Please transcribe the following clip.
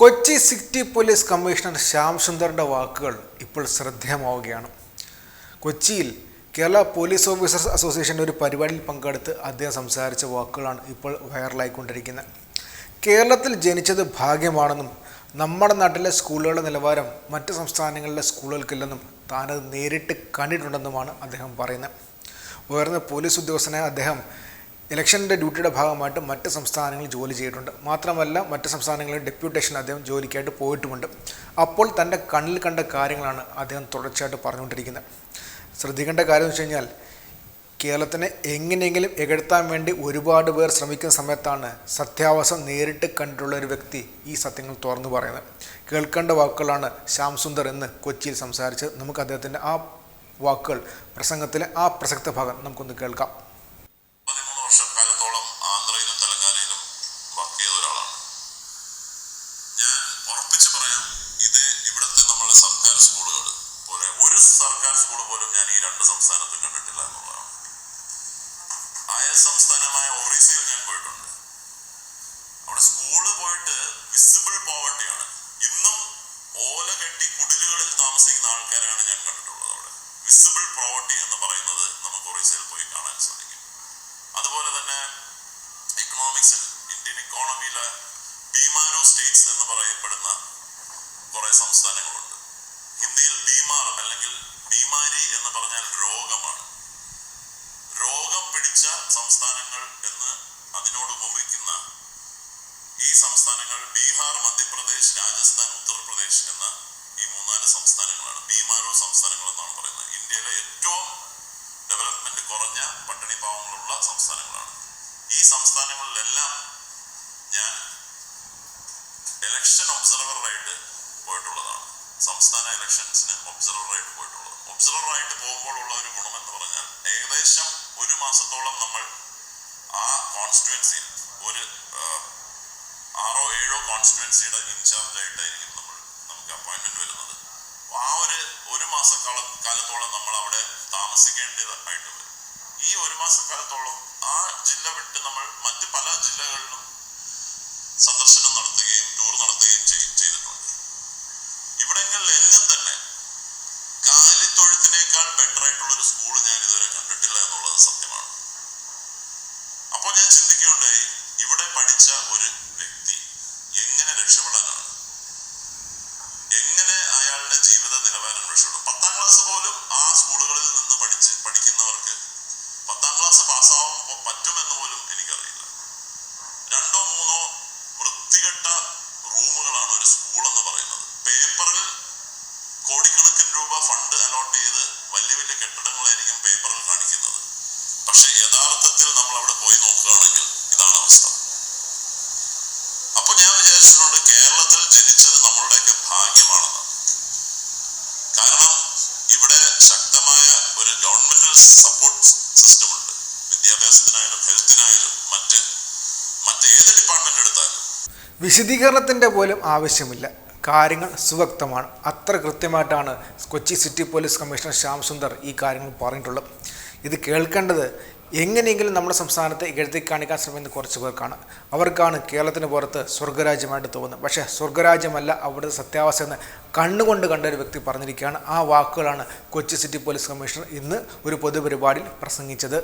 Kochi city police commissioner Shyam സുന്ദറിന്റെ വാക്കുകൾ ഇപ്പോൾ ശ്രദ്ധേയമാവുകയാണ്. കൊച്ചിയിൽ കേരള പോലീസ് ഓഫീസേഴ്സ് അസോസിയേഷന്റെ ഒരു പരിപാടിയിൽ പങ്കെടുത്ത് അദ്ദേഹം സംസാരിച്ച വാക്കുകളാണ് ഇപ്പോൾ വൈറലായിക്കൊണ്ടിരിക്കുന്നത്. കേരളത്തിൽ ജനിച്ചത് ഭാഗ്യമാണെന്നും നമ്മുടെ നാട്ടിലെ സ്കൂളുകളുടെ നിലവാരം മറ്റ് സംസ്ഥാനങ്ങളിലെ സ്കൂളുകൾക്കില്ലെന്നും താനത് നേരിട്ട് കണ്ടിട്ടുണ്ടെന്നുമാണ് അദ്ദേഹം പറയുന്നത്. ഉയർന്ന പോലീസ് ഉദ്യോഗസ്ഥനായ അദ്ദേഹം ഇലക്ഷന്റെ ഡ്യൂട്ടിയുടെ ഭാഗമായിട്ട് മറ്റ് സംസ്ഥാനങ്ങളിൽ ജോലി ചെയ്തിട്ടുണ്ട്. മാത്രമല്ല മറ്റ് സംസ്ഥാനങ്ങളിൽ ഡെപ്യൂട്ടേഷൻ അദ്ദേഹം ജോലിക്കായിട്ട് പോയിട്ടുമുണ്ട്. അപ്പോൾ തന്റെ കണ്ണിൽ കണ്ട കാര്യങ്ങളാണ് അദ്ദേഹം തുടർച്ചയായിട്ട് പറഞ്ഞുകൊണ്ടിരിക്കുന്നത്. ശ്രദ്ധിക്കേണ്ട കാര്യം എന്ന് വെച്ച് കഴിഞ്ഞാൽ കേരളത്തിനെ എങ്ങനെയെങ്കിലും എകഴ്ത്താൻ വേണ്ടി ഒരുപാട് പേർ ശ്രമിക്കുന്ന സമയത്താണ് സത്യാവസ്ഥ നേരിട്ട് കണ്ടിട്ടുള്ള ഒരു വ്യക്തി ഈ സത്യങ്ങൾ തുറന്നു പറയുന്നത്. കേൾക്കേണ്ട വാക്കുകളാണ് ശ്യാം സുന്ദർ എന്ന് കൊച്ചിയിൽ സംസാരിച്ചത്. നമുക്ക് അദ്ദേഹത്തിന്റെ ആ വാക്കുകൾ പ്രസംഗത്തിലെ ആ പ്രസക്ത ഭാഗം നമുക്കൊന്ന് കേൾക്കാം. നമ്മളെ സ്കൂളുകൾ പോലെ ഒരു സർക്കാർ സ്കൂൾ പോലും ഞാൻ ഈ രണ്ട് സംസ്ഥാനത്തും കണ്ടിട്ടില്ല എന്നുള്ളതാണ്. അയൽ സംസ്ഥാനമായ ഒറീസയിൽ ഞാൻ പോയിട്ടുണ്ട്. അവിടെ സ്കൂൾ പോയിട്ട് വിസിബിൾ പോവർട്ടിയാണ് ഇന്നും ഓല കെട്ടി കുടിലുകളിൽ താമസിക്കുന്ന ആൾക്കാരാണ് ഞാൻ കണ്ടിട്ടുള്ളത് അവിടെ. വിസിബിൾ പോവർട്ടി എന്ന് പറയുന്നത് നമുക്ക് ഒറീസയിൽ പോയി കാണാൻ സാധിക്കും. അതുപോലെ തന്നെ എക്കണോമിക്സിൽ ഇന്ത്യൻ ഇക്കോണമിയിലെ ബീമാനോ സ്റ്റേറ്റ്സ് എന്ന് പറയപ്പെടുന്ന കുറെ സംസ്ഥാനങ്ങളുണ്ട്. ഹിന്ദിയിൽ ബീമാർ അല്ലെങ്കിൽ ബീമാരി എന്ന് പറഞ്ഞാൽ രോഗമാണ്. രോഗം പിടിച്ച സംസ്ഥാനങ്ങൾ എന്ന് അതിനോട് ഉപമിക്കുന്ന ഈ സംസ്ഥാനങ്ങൾ ബീഹാർ മധ്യപ്രദേശ് രാജസ്ഥാൻ ഉത്തർപ്രദേശ് എന്ന ഈ മൂന്നാൽ സംസ്ഥാനങ്ങളാണ്. ബീമാരോ സംസ്ഥാനങ്ങൾ എന്നാണ് പറയുന്നത്. ഇന്ത്യയിലെ ഏറ്റവും ഡെവലപ്മെന്റ് കുറഞ്ഞ പട്ടിണി പാവങ്ങളുള്ള സംസ്ഥാനങ്ങളാണ്. ഈ സംസ്ഥാനങ്ങളിലെല്ലാം ഞാൻ ഇലക്ഷൻ ഒബ്സർവറായിട്ട് സംസ്ഥാന ഇലക്ഷൻസിന് ഒബ്സർവറായിട്ട് പോയിട്ടുള്ളത്. ഒബ്സർവറായിട്ട് പോകുമ്പോൾ ഉള്ള ഒരു ഗുണം എന്ന് പറഞ്ഞാൽ ഏകദേശം ഒരു മാസത്തോളം നമ്മൾ ആ കോൺസ്റ്റുവൻസിയിൽ ഒരു ആറോ ഏഴോ കോൺസ്റ്റുവൻസിയുടെ ഇൻചാർജ് ആയിട്ടായിരിക്കും നമ്മൾ നമുക്ക് അപ്പോയിൻമെന്റ് വരുന്നത്. ആ ഒരു ഒരു മാസക്കാലം കാലത്തോളം നമ്മൾ അവിടെ താമസിക്കേണ്ടതായിട്ട് വരും. ഈ ഒരു മാസക്കാലത്തോളം ആ ജില്ല വിട്ട് നമ്മൾ മറ്റ് പല ജില്ലകളിലും സന്ദർശനം നടത്തുകയും എങ്ങും തന്നെ കാലിത്തൊഴുത്തിനേക്കാൾ ബെറ്റർ ആയിട്ടുള്ള ഒരു സ്കൂൾ ഞാൻ ഇതുവരെ കണ്ടിട്ടില്ല എന്നുള്ളത് സത്യമാണ്. അപ്പോൾ ഞാൻ ചിന്തിക്കുകയുണ്ടായി ഇവിടെ പഠിച്ച ഒരു വ്യക്തി എങ്ങനെ രക്ഷപ്പെടാനാണ്? കോടിക്കണക്കിന് രൂപ ഫണ്ട് അലോട്ട് ചെയ്ത് വലിയ വലിയ കെട്ടിടങ്ങളായിരിക്കും പേപ്പറിൽ കാണിക്കുന്നത്. പക്ഷെ യഥാർത്ഥത്തിൽ നമ്മൾ അവിടെ പോയി നോക്കുകയാണെങ്കിൽ ഇതാണ് അവസ്ഥ. അപ്പൊ ഞാൻ വിചാരിച്ചിട്ടുണ്ട് കേരളത്തിൽ ജനിച്ചത് നമ്മളുടെയൊക്കെ ഭാഗ്യമാണെന്ന്. കാരണം ഇവിടെ ശക്തമായ ഒരു ഗവൺമെന്റൽ സപ്പോർട്ട് സിസ്റ്റം ഉണ്ട്. വിദ്യാഭ്യാസത്തിനായാലും ഹെൽത്തിനായാലും മറ്റ് മറ്റേത് ഡിപ്പാർട്ട്മെന്റ് എടുത്താലും. വിശദീകരണത്തിന്റെ പോലും ആവശ്യമില്ല. കാര്യങ്ങൾ സുവ്യക്തമാണ്. അത്ര കൃത്യമായിട്ടാണ് Kochi city police commissioner Shyam Sundar ഈ കാര്യങ്ങൾ പറഞ്ഞിട്ടുള്ളത്. ഇത് കേൾക്കേണ്ടത് എങ്ങനെയെങ്കിലും നമ്മുടെ സംസ്ഥാനത്തെ ഇകഴ്ത്തി കാണിക്കാൻ ശ്രമിക്കുന്ന കുറച്ച് പേർക്കാണ്. അവർക്കാണ് കേരളത്തിന് പുറത്ത് സ്വർഗരാജ്യമായിട്ട് തോന്നുന്നത്. പക്ഷേ സ്വർഗരാജ്യമല്ല അവിടുത്തെ സത്യാവസ്ഥ എന്ന് കണ്ണുകൊണ്ട് കണ്ട ഒരു വ്യക്തി പറഞ്ഞിരിക്കുകയാണ്. ആ വാക്കുകളാണ് കൊച്ചി സിറ്റി പോലീസ് കമ്മീഷണർ ഇന്ന് ഒരു പൊതുപരിപാടിയിൽ പ്രസംഗിച്ചത്.